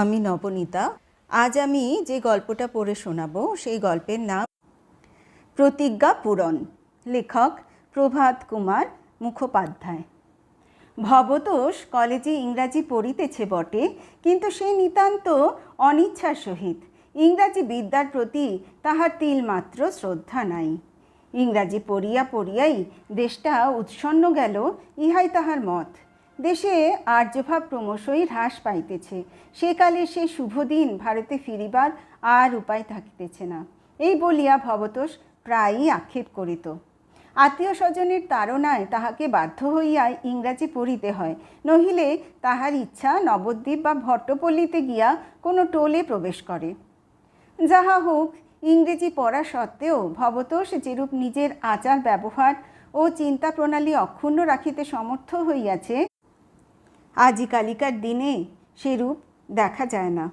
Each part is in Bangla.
আমি নবনীতা। আজ আমি যে গল্পটা পড়ে শোনাবো, সেই গল্পের নাম প্রতিজ্ঞা পূরণ। লেখক প্রভাত কুমার মুখোপাধ্যায়। ভবতোষ কলেজে ইংরাজি পড়িতেছে বটে, কিন্তু সে নিতান্ত অনিচ্ছার সহিত। ইংরাজি বিদ্যার প্রতি তাহার তিলমাত্র শ্রদ্ধা নাই। ইংরাজি পড়িয়া পড়িয়াই দেশটা উৎসন্ন গেল, ইহাই তাহার মত। দেশে আর্যভাব ক্রমশই হ্রাস পাইতেছে। সেকালে সে শুভদিন ভারতে ফিরিবার আর উপায় থাকিতেছে না। এই বলিয়া ভবতোষ প্রায়ই আক্ষেপ করিত। আত্মীয় স্বজনের তাড়নায় তাহাকে বাধ্য হইয়া ইংরাজি পড়িতে হয়, নহিলে তাহার ইচ্ছা নবদ্বীপ বা ভট্টপল্লীতে গিয়া কোনো টোলে প্রবেশ করে। যাহা হোক, ইংরেজি পড়া সত্ত্বেও ভবতোষ যেরূপ নিজের আচার ব্যবহার ও চিন্তা প্রণালী অক্ষুণ্ণ রাখিতে সমর্থ হইয়াছে আজিকালিকার দিনে সেরূপ দেখা যায় না।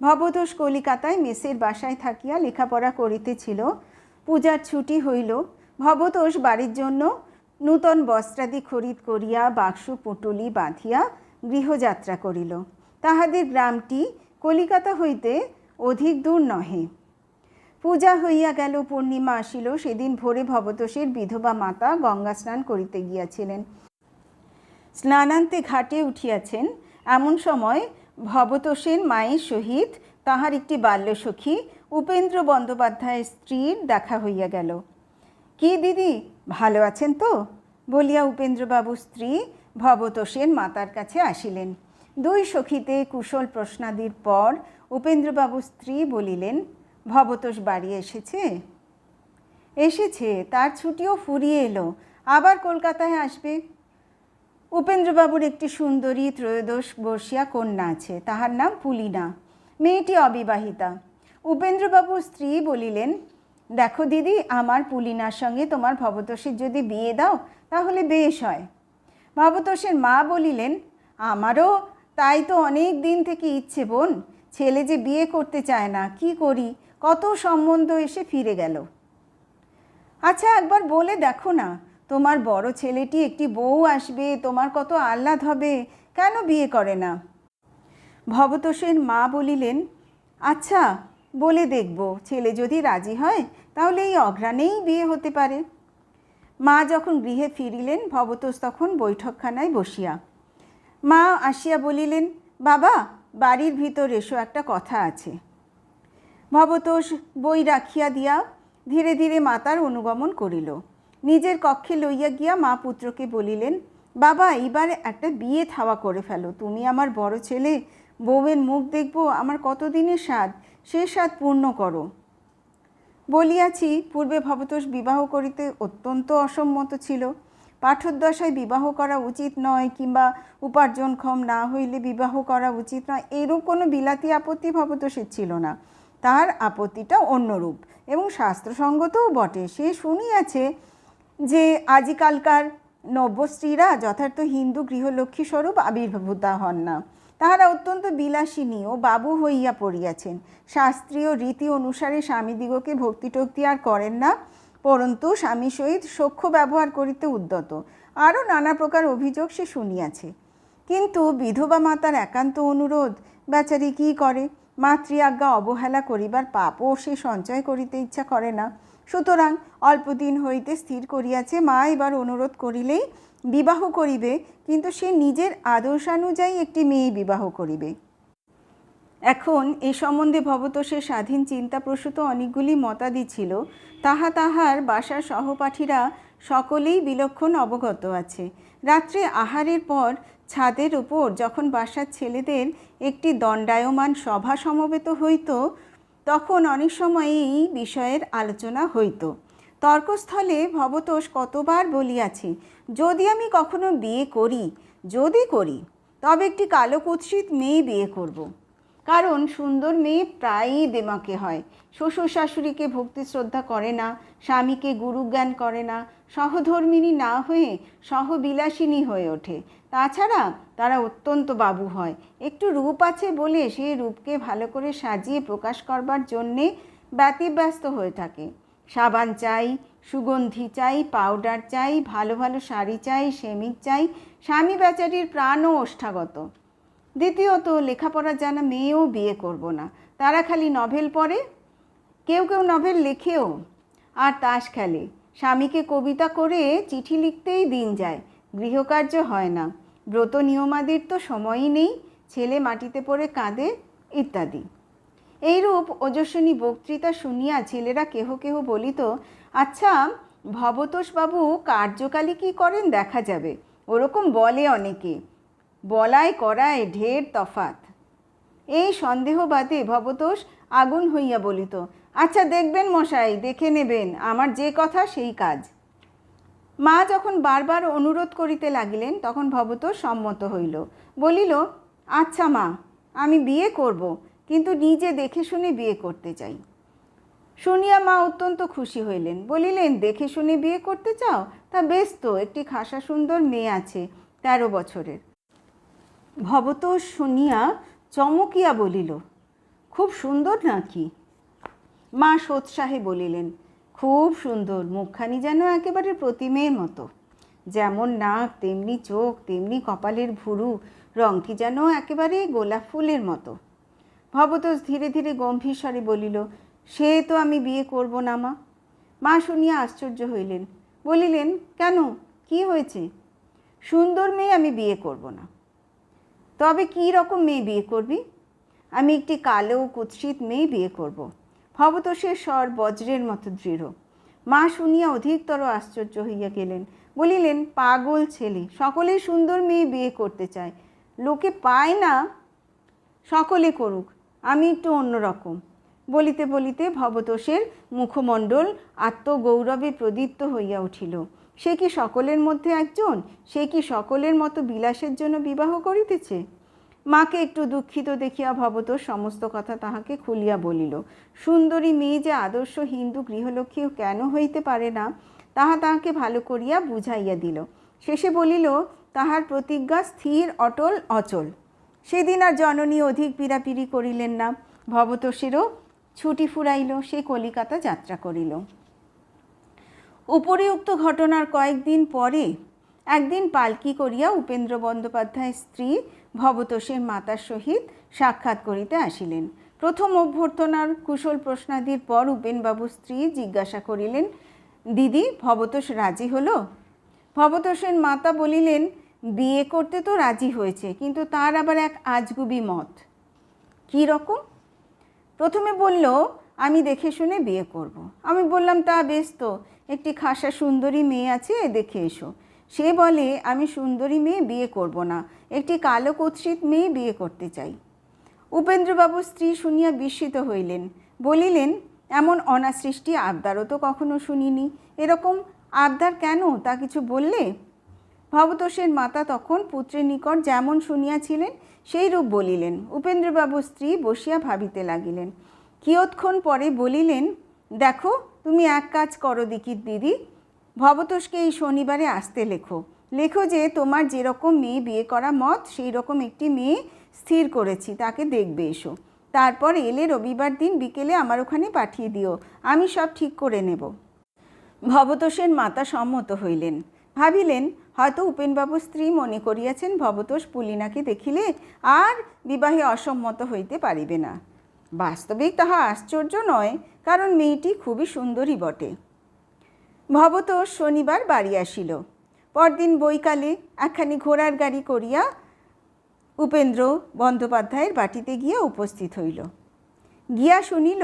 ভবতোষ কলিকাতায় মেসের বাসায় থাকিয়া লেখাপড়া করিতেছিল। পূজার ছুটি হইল। ভবতোষ বাড়ির জন্য নূতন বস্ত্রাদি খরিদ করিয়া বাক্স, পুটুলি বাঁধিয়া গৃহযাত্রা করিল। তাহাদের গ্রামটি কলিকাতা হইতে অধিক দূর নহে। পূজা হইয়া গেল, পূর্ণিমা আসিল। সেদিন ভোরে ভবতোষের বিধবা মাতা গঙ্গা স্নান করিতে গিয়াছিলেন। স্নানান্তে ঘাটে উঠিয়াছেন, এমন সময় ভবতোষের মায়ের সহিত তাহার একটি বাল্যসখী উপেন্দ্র বন্দ্যোপাধ্যায়ের স্ত্রীর দেখা হইয়া গেল। কি দিদি, ভালো আছেন তো? বলিয়া উপেন্দ্রবাবু স্ত্রী ভবতোষের মাতার কাছে আসিলেন। দুই সখীতে কুশল প্রশ্নাদির পর উপেন্দ্রবাবু স্ত্রী বলিলেন, ভবতোষ বাড়ি এসেছে? এসেছে, তার ছুটিও ফুরিয়ে এলো, আবার কলকাতায় আসবে? উপেন্দ্রবাবুর একটি সুন্দরী ত্রয়োদশ বর্ষিয়া কন্যা আছে, তাহার নাম পুলিনা। মেয়েটি অবিবাহিতা। উপেন্দ্রবাবুর স্ত্রী বলিলেন, দেখো দিদি, আমার পুলিনার সঙ্গে তোমার ভবতোষের যদি বিয়ে দাও, তাহলে বেশ হয়। ভবতোষের মা বলিলেন, আমারও তাই তো অনেক দিন থেকে ইচ্ছে বোন। ছেলে যে বিয়ে করতে চায় না, কি করি? কত সম্বন্ধ এসে ফিরে গেল। আচ্ছা একবার বলে দেখো না। তোমার বড় ছেলেটি একটি বউ আসবে, তোমার কত আহ্লাদ হবে, কেন বিয়ে করে না? ভবতোষের মা বলিলেন আচ্ছা বলে দেখব, ছেলে যদি রাজি হয়, তাহলে এই অঘ্রাণেই বিয়ে হতে পারে। মা যখন গৃহে ফিরিলেন, ভবতোষ তখন বৈঠকখানায় বসিয়া। মা আসিয়া বলিলেন, বাবা, বাড়ির ভিতর এসো, একটা কথা আছে। ভবতোষ বই রাখিয়া দিয়া ধীরে ধীরে মাতার অনুগমন করিল। নিজের কক্ষে লইয়া গিয়া মা পুত্রকে বলিলেন, বাবা, এইবার একটা বিয়ে থাওয়া করে ফেলো। তুমি আমার বড় ছেলে, বউয়ের মুখ দেখব, আমার কতদিনের স্বাদ? সে স্বাদ পূর্ণ করো। বলিয়াছি, পূর্বে ভবতোষ বিবাহ করিতে অত্যন্ত অসম্মত ছিল। পাঠোদ্দশায় বিবাহ করা উচিত নয় কিংবা উপার্জনক্ষম না হইলে বিবাহ করা উচিত নয়, এরূপ কোনো বিলাতি আপত্তি ভবতোষের ছিল না। তার আপত্তিটা অন্যরূপ এবং শাস্ত্রসঙ্গতও বটে। সে শুনিয়াছে যে আজিকালকার নব্যশ্রীরা যথার্থ হিন্দু গৃহলক্ষ্মী স্বরূপ আবির্ভূতা হন না। তাহারা অত্যন্ত বিলাসিনী ও বাবু হইয়া পড়িয়াছেন। শাস্ত্রীয় রীতি অনুসারে স্বামীদিগকে ভক্তিটক্তি আর করেন না, পরন্তু স্বামী সহিত সখ্য ব্যবহার করিতে উদ্যত। আরও নানা প্রকার অভিযোগ সে শুনিয়াছে। কিন্তু বিধবা মাতার একান্ত অনুরোধ, বেচারি কী করে? মাতৃ আজ্ঞা অবহেলা করিবার পাপও সে সঞ্চয় করিতে ইচ্ছা করে না। সুতরাং অল্পদিন হইতে স্থির করিয়াছে মা, এবার অনুরোধ করিলেই বিবাহ করিবে, কিন্তু সে নিজের আদর্শানুযায়ী একটি মেয়ে বিবাহ করিবে। এখন এ সম্বন্ধে ভবতোষের স্বাধীন চিন্তাপ্রসূত অনেকগুলি মতাদি ছিল, তাহা তাহার বাসার সহপাঠীরা সকলেই বিলক্ষণ অবগত আছে। রাত্রে আহারের পর ছাদের উপর যখন বাসার ছেলেদের একটি দণ্ডায়মান সভা সমবেত হইত তখন অনেক সময় এই বিষয়ের আলোচনা হইত। তর্কস্থলে ভবতোষ কতবার বলিয়াছি, যদি আমি কখনো বিয়ে করি, যদি করি, তবে একটি কালো কুৎসিত মেয়ে বিয়ে করব। কারণ সুন্দর মেয়ে প্রায়ই দেমাকে হয়। শ্বশুর শাশুড়িকে ভক্তি শ্রদ্ধা করে না, স্বামীকে গুরুজ্ঞান করে না, সহধর্মিনী না হয়ে সহবিলাসিনী হয়ে ওঠে। তাছাড়া তারা অত্যন্ত বাবু হয়। একটু রূপ আছে বলে সেই রূপকে ভালো করে সাজিয়ে প্রকাশ করবার জন্যে ব্যতিব্যস্ত হয়ে থাকে। সাবান চাই, সুগন্ধি চাই, পাউডার চাই, ভালো ভালো শাড়ি চাই সেমিক চাই, স্বামী বেচারির প্রাণও ওষ্ঠাগত। দ্বিতীয়ত, লেখাপড়া জানা মেয়েও বিয়ে করব না। তারা খালি নভেল পড়ে, কেউ কেউ নভেল লেখেও, আর তাস খেলে। স্বামীকে কবিতা করে চিঠি লিখতেই দিন যায়, গৃহকার্য হয় না। ব্রত নিয়মাদির তো সময়ই নেই, ছেলে মাটিতে পড়ে কাঁদে, ইত্যাদি। এইরূপ ওজস্বিনী বক্তৃতা শুনিয়া ছেলেরা কেহ কেহ বলিত আচ্ছা ভবতোষবাবু কার্যকালী কী করেন দেখা যাবে? ওরকম বলে অনেকে। বলায় করায় ঢের তফাত। এই সন্দেহবাদে ভবতোষ আগুন হইয়া বলিত আচ্ছা দেখবেন মশাই, দেখে নেবেন, আমার যে কথা সেই কাজ। মা যখন বারবার অনুরোধ করিতে লাগিলেন, তখন ভবত সম্মত হইল। বলিল আচ্ছা মা, আমি বিয়ে করব, কিন্তু নিজে দেখে শুনে বিয়ে করতে চাই। শুনিয়া মা অত্যন্ত খুশি হইলেন। বলিলেন, দেখে শুনে বিয়ে করতে চাও? তা বেশ তো, একটি খাসা সুন্দর মেয়ে আছে, তেরো বছরের। ভবতোষ শুনিয়া চমকিয়া বলিল, খুব সুন্দর নাকি? মা সোৎসাহে বলিলেন খুব সুন্দর, মুখখানি যেন একেবারে প্রতিমের মতো। যেমন নাক, তেমনি চোখ, তেমনি কপালের ভুরু, রংটি যেন একেবারে গোলাপ ফুলের মতো। ভবতোষ ধীরে ধীরে গম্ভীর স্বরে বলিল, সে তো আমি বিয়ে করব না, মা। মা শুনিয়া আশ্চর্য হইলেন, বলিলেন, কেন? কি হয়েছে? সুন্দর মেয়ে আমি বিয়ে করব না। তবে কী রকম মেয়ে বিয়ে করবি? আমি একটি কালো, কুৎসিত মেয়ে বিয়ে করব। ভবতোষের স্বর বজ্রের মতো দৃঢ়। মা শুনিয়া অধিকতর আশ্চর্য হইয়া গেলেন। বলিলেন, পাগল ছেলে সকলেই সুন্দর মেয়ে বিয়ে করতে চায়। লোকে পায় না? সকলে করুক, আমি একটু অন্যরকম বলিতে বলিতে ভবতোষের মুখমণ্ডল আত্মগৌরবে প্রদীপ্ত হইয়া উঠিল। সে কি সকলের মধ্যে একজন? সে কি সকলের মতো বিলাসের জন্য বিবাহ করিতেছে? মাকে একটু দুঃখিত দেখিয়া ভবত সমস্ত কথা তাহাকে খুলিয়া বলিল, সুন্দরী মেয়ে যে আদর্শ হিন্দু গৃহলক্ষ্মী কেন হইতে পারে না? তাহা তাহাকে ভালো করিয়া বুঝাইয়া দিল। শেষে বলিল, তাহার প্রতিজ্ঞা স্থির, অটল, অচল। সেদিন আর জননী অধিক পীড়াপিড়ি করিলেন না। ভবতোষেরও ছুটি ফুরাইল, সে কলিকাতা যাত্রা করিল। উপরিউক্ত ঘটনার কয়েকদিন পরে একদিন পালকি করিয়া উপেন্দ্র বন্দ্যোপাধ্যায়ের স্ত্রী ভবতোষের মাতার সহিত সাক্ষাৎ করিতে আসিলেন। প্রথম অভ্যর্থনার কুশল প্রশ্নাদির পর উপেনবাবুর স্ত্রী জিজ্ঞাসা করিলেন, দিদি, ভবতোষ রাজি হলো? ভবতোষের মাতা বলিলেন, বিয়ে করতে তো রাজি হয়েছে, কিন্তু তার আবার এক আজগুবি মত। কী রকম? প্রথমে বলল, আমি দেখে শুনে বিয়ে করব। আমি বললাম, তা বেশ তো, একটি খাসা সুন্দরী মেয়ে আছে, দেখে এসো। সে বলে, আমি সুন্দরী মেয়ে বিয়ে করব না, একটি কালো কুৎসিত মেয়ে বিয়ে করতে চাই। উপেন্দ্রবাবুর স্ত্রী শুনিয়া বিস্মিত হইলেন, বলিলেন, এমন অনাসৃষ্টি আবদারও তো কখনো শুনিনি। এরকম আবদার কেন, তা কিছু বললে? ভবতোষের মাতা তখন পুত্রের নিকট যেমন শুনিয়াছিলেন, সেই রূপ বলিলেন। উপেন্দ্রবাবুর স্ত্রী বসিয়া ভাবিতে লাগিলেন। কিয়ৎক্ষণ পরে বলিলেন, দেখো, তুমি এক কাজ করো দিকির দিদি ভবতোষকে এই শনিবারে আসতে লেখো। লেখো যে, তোমার যেরকম মেয়ে বিয়ে করা মত সেই রকম একটি মেয়ে স্থির করেছি, তাকে দেখবে এসো। তারপর এলে রবিবার দিন বিকেলে আমার ওখানে পাঠিয়ে দিও, আমি সব ঠিক করে নেব। ভবতোষের মাতা সম্মত হইলেন। ভাবিলেন, হয়তো উপেনবাবুর স্ত্রী মনে করিয়াছেন ভবতোষ পুলিনাকে দেখিলে আর বিবাহে অসম্মত হইতে পারিবে না। বাস্তবিক তাহা আশ্চর্য নয়, কারণ মেয়েটি খুবই সুন্দরী বটে। ভবতোষ শনিবার বাড়ি আসিল। পরদিন বৈকালে একখানি ঘোড়ার গাড়ি করিয়া উপেন্দ্র বন্দ্যোপাধ্যায়ের বাটিতে গিয়া উপস্থিত হইল। গিয়া শুনিল,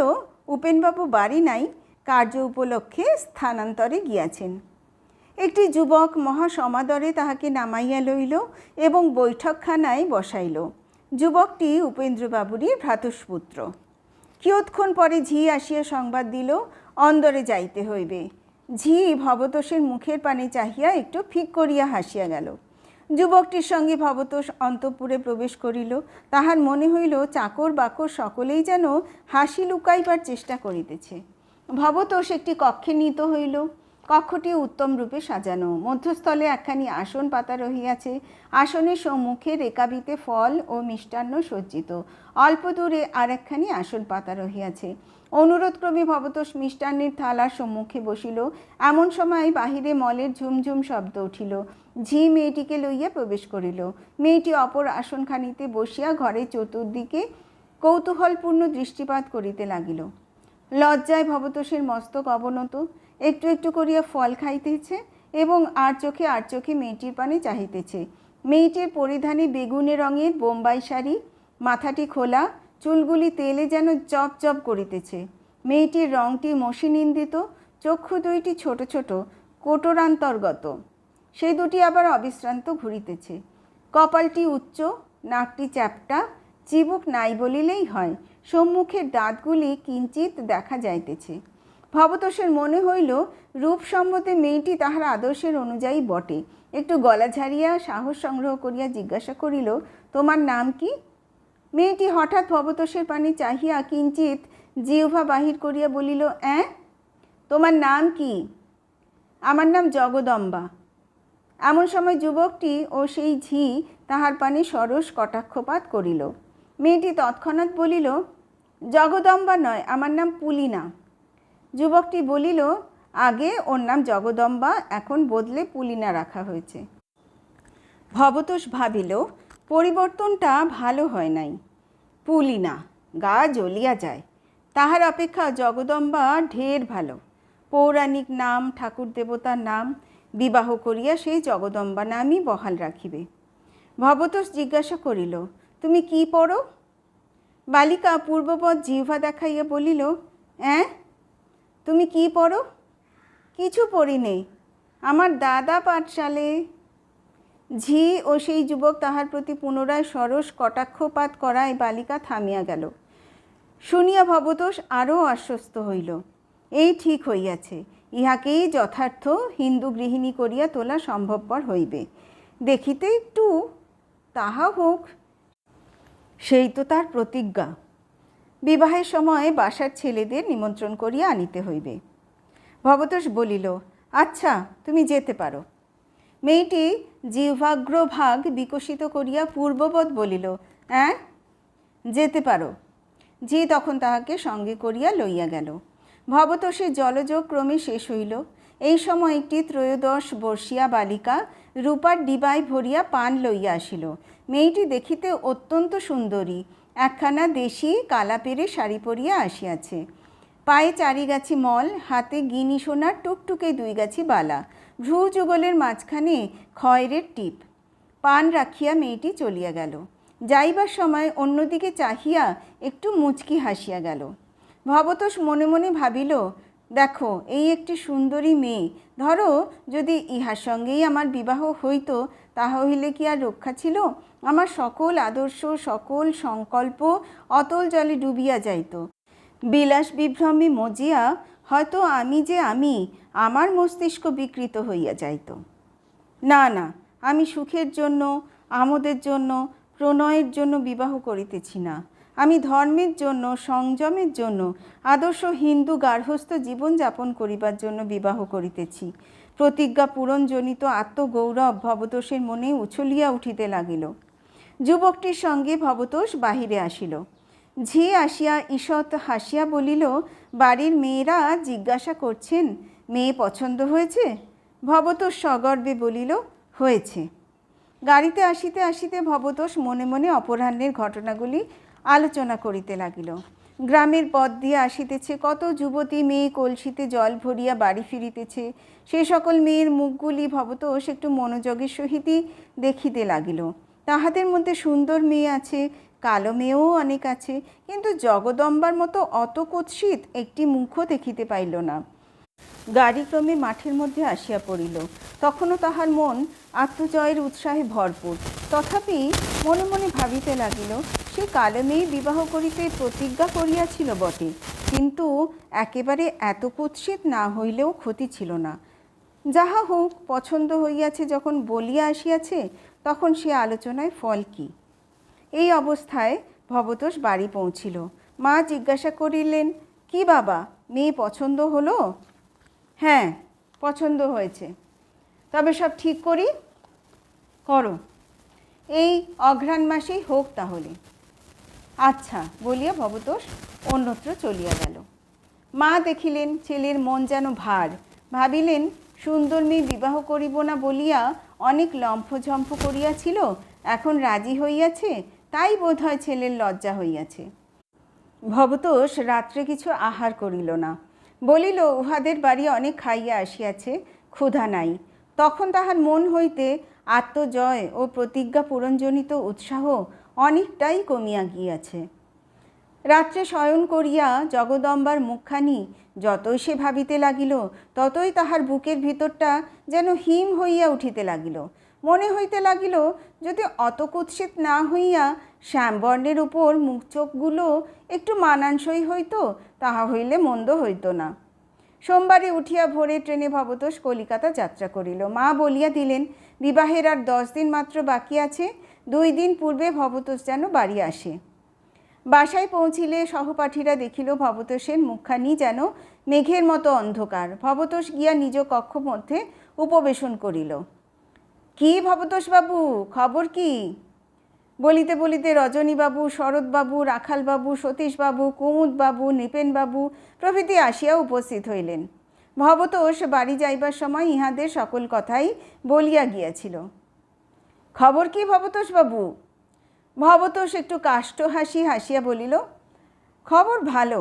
উপেনবাবু বাড়ি নাই, কার্য উপলক্ষে স্থানান্তরে গিয়াছেন। একটি যুবক মহাসমাদরে তাহাকে নামাইয়া লইল এবং বৈঠকখানায় বসাইল। যুবকটি উপেন্দ্রবাবুরই ভ্রাতুষ্পুত্র। কিয়ৎক্ষণ পরে ঝি আসিয়া সংবাদ দিল, অন্দরে যাইতে হইবে। ঝি ভবতোষের মুখের পানে চাহিয়া একটু ফিক করিয়া হাসিয়া গেল। যুবকটির সঙ্গে ভবতোষ অন্তঃপুরে প্রবেশ করিল। তাহার মনে হইল চাকর বাকর সকলেই যেন হাসি লুকাইবার চেষ্টা করিতেছে। ভবতোষ একটি কক্ষে নীত হইল। কক্ষটি উত্তম রূপে সাজানো। মধ্যস্থলে একখানি আসন পাতা রহিয়াছে। আসনের সম্মুখে রেকাবিতে ফল ও মিষ্টান্ন সজ্জিত। অল্প দূরে আর একখানি আসন পাতা রহিয়াছে। অনুরোধক্রমে ভবতোষ মিষ্টান্নের থালার সম্মুখে বসিল। এমন সময় বাহিরে মলের ঝুমঝুম শব্দ উঠিল। ঝি মেয়েটিকে লইয়া প্রবেশ করিল। মেয়েটি অপর আসনখানিতে বসিয়া ঘরের চতুর্দিকে কৌতূহলপূর্ণ দৃষ্টিপাত করিতে লাগিল। লজ্জায় ভবতোষের মস্তক অবনত। একটু একটু করিয়া ফল খাইতেছে এবং আর চোখে আর চোখে মেয়েটির পানে চাহিতেছে। মেয়েটির পরিধানে বেগুনে রঙের বোম্বাই শাড়ি, মাথাটি খোলা চুলগুলি তেলে যেন চপ চপ করিতেছে। মেয়েটির রংটি মসিনিন্দিত চক্ষু দুইটি ছোট ছোট, কোটরান্তর্গত। সেই দুটি আবার অবিশ্রান্ত ঘুরিতেছে। কপালটি উচ্চ, নাকটি চ্যাপটা, চিবুক নাই বলিলেই হয়, সম্মুখের দাঁতগুলি কিঞ্চিত দেখা যাইতেছে। ভবতোষের মনে হইল, রূপ মেয়েটি তাহার আদর্শের অনুযায়ী বটে। একটু গলা ঝাড়িয়া সাহস সংগ্রহ করিয়া জিজ্ঞাসা করিল, তোমার নাম কি? মেয়েটি হঠাৎ ভবতোষের পানে চাহিয়া কিঞ্চিত জিহ্বা বাহির করিয়া বলিল, অ্যাঁ? তোমার নাম কি? আমার নাম জগদম্বা। এমন সময় যুবকটি ও সেই ঝি তাহার পানে সরস কটাক্ষপাত করিল। মেয়েটি তৎক্ষণাৎ বলিল, জগদম্বা নয়, আমার নাম পুলিনা। যুবকটি বলিল, আগে ওর নাম জগদম্বা, এখন বদলে পুলিনা রাখা হয়েছে। ভবতোষ ভাবিল পরিবর্তনটা ভালো হয় নাই। পুলি না, গা জ্বলিয়া যায়। তাহার অপেক্ষা জগদম্বা ঢের ভালো। পৌরাণিক নাম, ঠাকুর দেবতার নাম, বিবাহ করিয়া সেই জগদম্বা নামই বহাল রাখিবে। ভবতোষ জিজ্ঞাসা করিল, তুমি কি পড়ো? বালিকা পূর্ববৎ জিহ্বা দেখাইয়া বলিল, অ্যাঁ? তুমি কি পড়ো? কিছু পড়ি নেই। আমার দাদা পাঠশালে ঝি ও সেই যুবক তাহার প্রতি পুনরায় সরস কটাক্ষপাত করায় বালিকা থামিয়া গেল। শুনিয়া ভবতোষ আরও আশ্বস্ত হইল। এই ঠিক হইয়াছে, ইহাকেই যথার্থ হিন্দু গৃহিণী করিয়া তোলা সম্ভবপর হইবে। দেখিতে একটু তাহা হোক, সেই তো তার প্রতিজ্ঞা। বিবাহের সময় বাসার ছেলেদের নিমন্ত্রণ করিয়া আনিতে হইবে। ভবতোষ বলিল আচ্ছা তুমি যেতে পারো। মেয়েটি জিহ্বাগ্রভাগ বিকশিত করিয়া পূর্ববৎ বলিল, অ্যাঁ? যেতে পারো। জি তখন তাহাকে সঙ্গে করিয়া লইয়া গেল। ভবতোষের জলযোগ ক্রমে শেষ হইল। এই সময় একটি ত্রয়োদশ বর্ষিয়া বালিকা রূপার ডিবায় ভরিয়া পান লইয়া আসিল। মেয়েটি দেখিতে অত্যন্ত সুন্দরী, একখানা দেশি কালা পেরে শাড়ি পরিয়া আসিয়াছে। পায়ে চারি গাছি মল, হাতে গিনি সোনার টুকটুকে দুই গাছি বালা। ভ্রু যুগলের মাঝখানে খয়েরের টিপ। পান রাখিয়া মেয়েটি চলিয়া গেল। যাইবার সময় অন্যদিকে চাহিয়া একটু মুচকি হাসিয়া গেল। ভবতোষ মনে মনে ভাবিল, দেখো, এই একটি সুন্দরী মেয়ে। ধরো, যদি ইহার সঙ্গেই আমার বিবাহ হইত তাহা হইলে কি আর রক্ষা ছিল? আমার সকল আদর্শ, সকল সংকল্প অতল জলে ডুবিয়া যাইত। বিলাস বিভ্রমে মজিয়া হয়তো আমি যে আমি, আমার মস্তিষ্ক বিকৃত হইয়া যাইত। না না, আমি সুখের জন্য, আমোদের জন্য, প্রণয়ের জন্য বিবাহ করিতেছি না। আমি ধর্মের জন্য, সংযমের জন্য, আদর্শ হিন্দু গার্হস্থ জীবনযাপন করিবার জন্য বিবাহ করিতেছি। প্রতিজ্ঞা পূরণজনিত আত্মগৌরব ভবতোষের মনে উছলিয়া উঠিতে লাগিল। যুবকটির সঙ্গে ভবতোষ বাহিরে আসিল। ঝি আসিয়া ঈষৎ হাসিয়া বলিল বাড়ির মেয়েরা জিজ্ঞাসা করছেন, মেয়ে পছন্দ হয়েছে? ভবতোষ সগর্বে বলিল, হয়েছে। গাড়িতে আসিতে আসিতে ভবতোষ মনে মনে অপরাহ্নের ঘটনাগুলি আলোচনা করিতে লাগিল। গ্রামের পথ দিয়ে আসিতেছে কত যুবতী মেয়ে কলসিতে জল ভরিয়া বাড়ি ফিরিতেছে। সে সকল মেয়ের মুখগুলি ভবতোষ একটু মনোযোগের সহিতই দেখিতে লাগিল। তাহাদের মধ্যে সুন্দর মেয়ে আছে কালো মেয়েও অনেক আছে, কিন্তু জগদম্বার মতো অত কুৎসিত একটি মুখও দেখিতে পাইল না। গাড়ি ক্রমে মাঠের মধ্যে আসিয়া পড়িল। তখনও তাহার মন আত্মজয়ের উৎসাহে ভরপুর। তথাপি মনে মনে ভাবিতে লাগিল, সে কালো মেয়ে বিবাহ করিতে প্রতিজ্ঞা করিয়াছিল বটে, কিন্তু একেবারে এত কুৎসিত না হইলেও ক্ষতি ছিল না। যাহা হোক, পছন্দ হইয়াছে যখন বলিয়া আসিয়াছে, তখন সে আলোচনায় ফল কী? এই অবস্থায় ভবতোষ বাড়ি পৌঁছিল। মা জিজ্ঞাসা করিলেন, কি বাবা, মেয়ে পছন্দ হলো? হ্যাঁ পছন্দ হয়েছে। তবে সব ঠিক করি? করো। এই অঘ্রাণ মাসেই হোক তাহলে। আচ্ছা বলিয়া ভবতোষ অন্যত্র চলিয়া গেল। মা দেখিলেন ছেলের মন যেন ভার। ভাবিলেন, সুন্দর মেয়ে বিবাহ করিব না বলিয়া অনেক লম্ফঝম্ফ করিয়াছিল, এখন রাজি হইয়াছে তাই বোধ হয় ছেলের লজ্জা হইয়াছে। ভবতোষ রাত্রে কিছু আহার করিল না। বলিল, উহাদের বাড়ি অনেক খাইয়া আসিয়াছে, ক্ষুধা নাই। তখন তাহার মন হইতে আত্মজয় ও প্রতিজ্ঞা পূরণজনিত উৎসাহ অনেকটাই কমিয়া গিয়াছে। রাত্রে শয়ন করিয়া জগদম্বার মুখখানি যতই সে ভাবিতে লাগিল, ততই তাহার বুকের ভিতরটা যেন হিম হইয়া উঠিতে লাগিল। মনে হইতে লাগিল, যদি অত কুৎসিত না হইয়া শ্যামবর্ণের উপর মুখ চোখগুলো একটু মানানসই হইতো, তাহা হইলে মন্দ হইতো না। সোমবারে উঠিয়া ভোরে ট্রেনে ভবতোষ কলিকাতা যাত্রা করিল। মা বলিয়া দিলেন, বিবাহের আর দশ দিন মাত্র বাকি আছে, দুই দিন পূর্বে ভবতোষ যেন বাড়ি আসে। বাসায় পৌঁছিলে সহপাঠীরা দেখিল ভবতোষের মুখখানি যেন মেঘের মতো অন্ধকার। ভবতোষ গিয়া নিজ কক্ষ মধ্যে উপবেশন করিল। কি ভবতোষবাবু খবর কি? বলিতে বলিতে রজনীবাবু শরৎবাবু রাখালবাবু সতীশবাবু কুমুদবাবু নৃপেনবাবু প্রভৃতি আসিয়া উপস্থিত হইলেন। ভবতোষ বাড়ি যাইবার সময় ইহাদের সকল কথাই বলিয়া গিয়াছিল। খবর কি ভবতোষবাবু ভবতোষ একটু কাষ্ট হাসি হাসিয়া বলিল, খবর ভালো।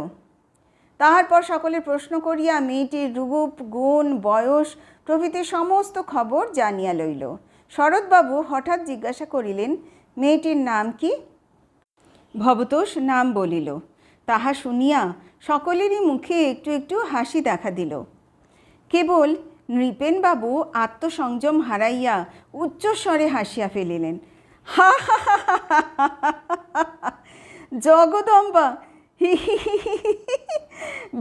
তাহার পর সকলে প্রশ্ন করিয়া মেয়েটির রূপ, গুণ, বয়স প্রভৃতি সমস্ত খবর জানিয়া লইল। শরৎবাবু হঠাৎ জিজ্ঞাসা করিলেন মেয়েটির নাম কি ভবতোষ নাম বলিল তাহা শুনিয়া সকলেরই মুখে একটু একটু হাসি দেখা দিল কেবল নৃপেনবাবু আত্মসংযম হারাইয়া উচ্চস্বরে হাসিয়া ফেলিলেন হা হা জগদম্বা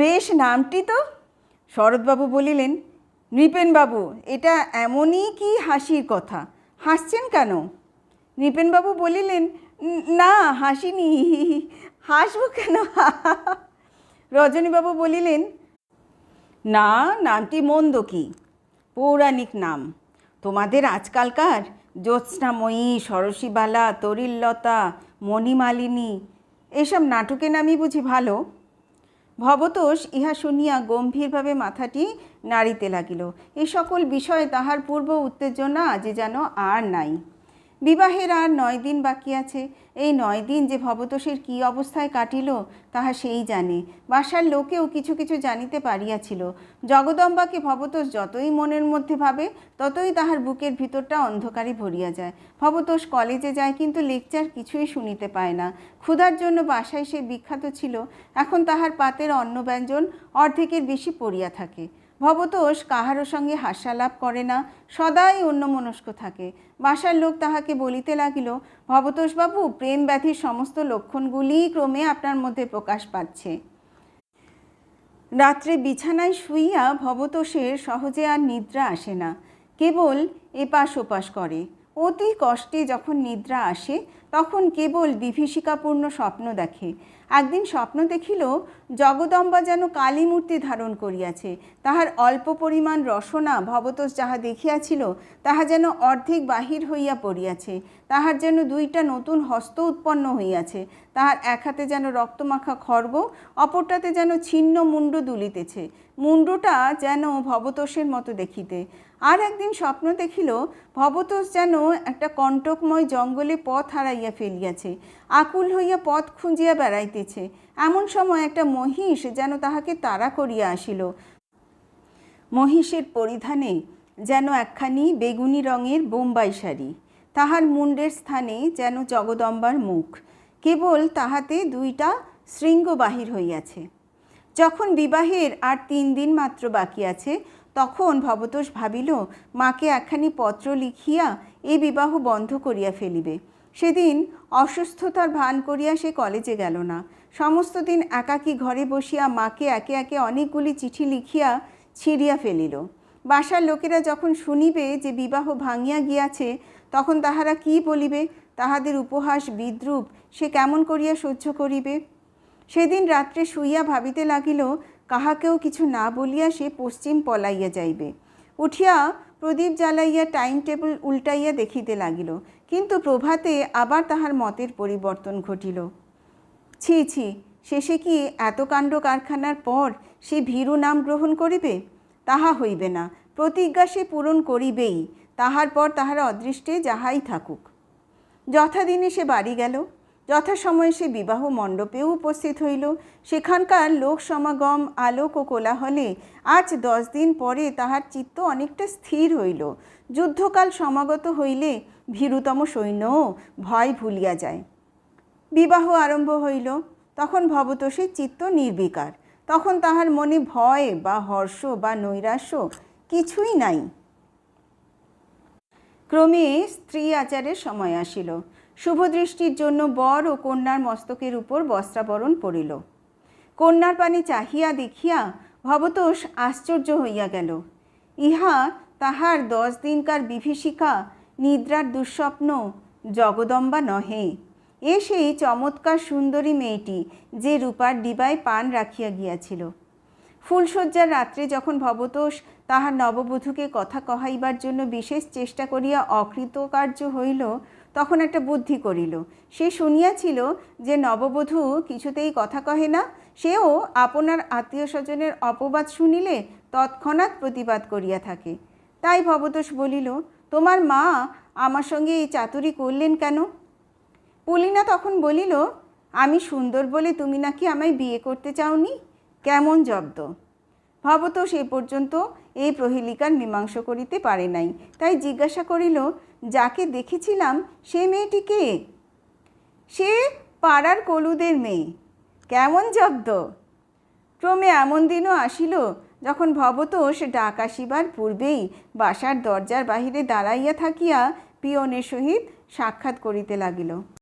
বেশ নামটি তো শরৎবাবু বলিলেন নৃপেনবাবু এটা এমনই কি হাসির কথা? হাসছেন কেন? নৃপেনবাবু বলিলেন না, হাসিনি। হাসবো কেন? রজনীবাবু বলিলেন, না, নামটি মন্দ কি? পৌরাণিক নাম। তোমাদের আজকালকার জ্যোৎস্নাময়ী, সরসীবালা, তরিল্লতা, মণিমালিনী, এসব নাটকের নামই বুঝি ভালো? ভবতোষ ইহা শুনিয়া গম্ভীরভাবে মাথাটি নাড়িতে লাগিল। এই সকল বিষয়ে তাহার পূর্ব উত্তেজনা যে যেন আর নাই। বিবাহের আর নয় দিন বাকি আছে। এই নয় দিন যে ভবতোষের কী অবস্থায় কাটিল, তাহা সেই জানে। বাসার লোকেও কিছু কিছু জানিতে পারিয়াছিল। জগদম্বাকে ভবতোষ যতই মনের মধ্যে ভাবে, ততই তাহার বুকের ভিতরটা অন্ধকারে ভরিয়া যায়। ভবতোষ কলেজে যায় কিন্তু লেকচার কিছুই শুনিতে পায় না। ক্ষুধার জন্য বাসায় সে বিখ্যাত ছিল। এখন তাহার পাতের অন্ন ব্যঞ্জন অর্ধেকের বেশি পড়িয়া থাকে। ভবতোষ কাহারও সঙ্গে হাস্যালাপ করে না, সদাই অন্যমনস্ক থাকে। বাসার লোক তাহাকে বলিতে লাগিল, ভবতোষবাবু, প্রেম ব্যাধির সমস্ত লক্ষণগুলিই ক্রমে আপনার মধ্যে প্রকাশ পাচ্ছে। রাত্রে বিছানায় শুইয়া ভবতোষের সহজে আর নিদ্রা আসে না। কেবল এপাশ ওপাশ করে। অতি কষ্টে যখন নিদ্রা আসে, তখন কেবল বিভীষিকাপূর্ণ স্বপ্ন দেখে। একদিন স্বপ্ন দেখিল, জগদম্বা যেন কালী মূর্তি ধারণ করিয়াছে। তাহার অল্প পরিমাণ রসনা ভবতোষ যাহা দেখিয়াছিল, তাহা যেন অর্ধেক বাহির হইয়া পড়িয়াছে। তাহার যেন দুইটা নতুন হস্ত উৎপন্ন হইয়াছে। তাহার এক হাতে যেন রক্তমাখা খর্গ, অপরটাতে যেন ছিন্ন মুন্ড দুলিতেছে। মুন্ডটা যেন ভবতোষের মতো দেখিতে। আর একদিন স্বপ্ন দেখিল ভবতোষ যেন একটা কণ্টকময় জঙ্গলে পথ হারাইয়া ফেলিয়াছে, আকুল হইয়া পথ খুঁজিয়া বেড়াইতেছে। এমন সময় একটা মহিষ যেন তাহাকে তাড়া করিয়া আসিল। মহিষের পরিধানে যেন একখানি বেগুনি রঙের বোম্বাই শাড়ি, তাহার মুন্ডের স্থানে যেন জগদম্বার মুখ, কেবল তাহাতে দুইটা শৃঙ্গ বাহির হইয়াছে। যখন বিবাহের আর তিন দিন মাত্র বাকি আছে তখন ভবতোষ ভাবিল, মাকে একখানি পত্র লিখিয়া এই বিবাহ বন্ধ করিয়া ফেলিবে। সেদিন অসুস্থতার ভান করিয়া সে কলেজে গেল না। সমস্ত দিন একাকী ঘরে বসিয়া মাকে একে একে অনেকগুলি চিঠি লিখিয়া ছিঁড়িয়া ফেলিল। বাসার লোকেরা যখন শুনিবে যে বিবাহ ভাঙিয়া গিয়াছে, তখন তাহারা কি বলিবে? তাহাদের উপহাস বিদ্রুপ, সে কেমন করিয়া সহ্য করিবে? সেদিন রাত্রে শুইয়া ভাবিতে লাগিল কাহাকেও কিছু না বলিয়া সে পশ্চিম পলাইয়া যাইবে। উঠিয়া প্রদীপ জ্বালাইয়া টাইম টেবিল উল্টাইয়া দেখিতে লাগিল, কিন্তু প্রভাতে আবার তাহার মতের পরিবর্তন ঘটিল। ছি ছি, শেষে কি এত কাণ্ড কারখানার পর সে ভীরু নাম গ্রহণ করিবে? তাহা হইবে না, প্রতিজ্ঞা সে পূরণ করিবেই, তাহার পর তাহার অদৃষ্টে যাহাই থাকুক। যথাদিনে সে বাড়ি গেল। যথাসময়ে সে বিবাহ মণ্ডপেও উপস্থিত হইল। সেখানকার লোক সমাগম, আলোক ও কোলাহলে আজ দশ দিন পরে তাহার চিত্ত অনেকটা স্থির হইল। যুদ্ধকাল সমাগত হইলে ভীরুতম সৈন্যও ভয় ভুলিয়া যায়। বিবাহ আরম্ভ হইল। তখন ভবতোষের চিত্ত নির্বিকার। তখন তাহার মনে ভয় বা হর্ষ বা নৈরাশ্য কিছুই নাই। ক্রমে স্ত্রী আচারের সময় আসিল। শুভদৃষ্টির জন্য বর ও কন্যার মস্তকের উপর বস্ত্রাবরণ পড়িল। কন্যার পানে চাহিয়া দেখিয়া ভবতোষ আশ্চর্য হইয়া গেল। ইহা তাহার দশ দিনকার বিভীষিকা নিদ্রার দুঃস্বপ্ন জগদম্বা নহে। এ সেই চমৎকার সুন্দরী মেয়েটি যে রূপার ডিবায় পান রাখিয়া গিয়াছিল। ফুলশয্যার রাত্রে যখন ভবতোষ তাহার নববধূকে কথা কহাইবার জন্য বিশেষ চেষ্টা করিয়া অকৃতকার্য হইল তখন একটা বুদ্ধি করিল। সে শুনিয়াছিল যে নববধূ কিছুতেই কথা কহে না, সেও আপনার আত্মীয় স্বজনের অপবাদ শুনিলে তৎক্ষণাৎ প্রতিবাদ করিয়া থাকে। তাই ভবতোষ বলিল, তোমার মা আমার সঙ্গে এই চাতুরি করলেন কেন? পুলিনা তখন বলিল, আমি সুন্দর বলে তুমি নাকি আমায় বিয়ে করতে চাওনি? কেমন জব্দ? ভবত সে পর্যন্ত এই প্রহেলিকার মীমাংস করিতে পারে নাই। তাই জিজ্ঞাসা করিল যাকে দেখেছিলাম সে মেয়েটি কে সে পাড়ার কলুদের মেয়ে। কেমন জব্দ। ক্রমে এমন দিনও আসিল যখন ভবতোষ ডাক আসিবার পূর্বেই বাসার দরজার বাহিরে দাঁড়াইয়া থাকিয়া পিয়নের সহিত সাক্ষাৎ করিতে লাগিল।